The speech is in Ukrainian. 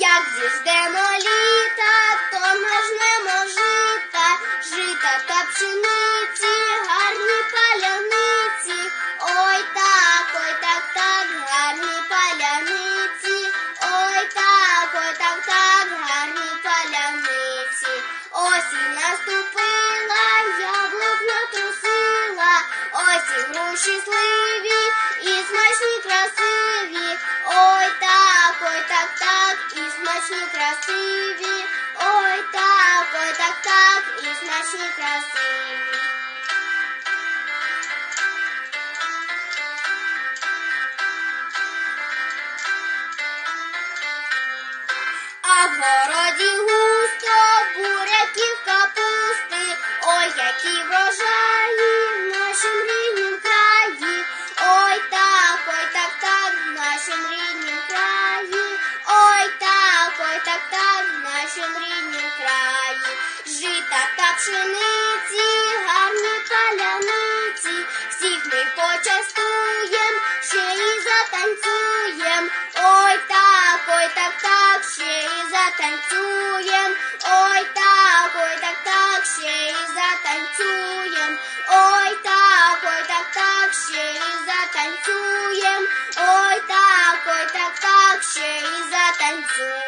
Як зіждемо літа, то нажнемо жита, жита та пшениці, гарні паляниці. Ой так, ой так, так, гарні паляниці. Ой так, ой так, так, гарні паляниці. Осінь наступила, яблук натрусила, осінь груші сливі і смачні красиві. і смачні красиві. Ой так, ой так, так, і смачні красиві. А в городі жита та пшениці, гарні паляниці, всіх ми почастуєм, ще і затанцюєм, ой так, ой так, так, ще і затанцюєм, ой так, ой так, так, ще і затанцюєм, ой так, ой так, так, ще і затанцюєм, ой так, ой так, так, ще і затанцюєм.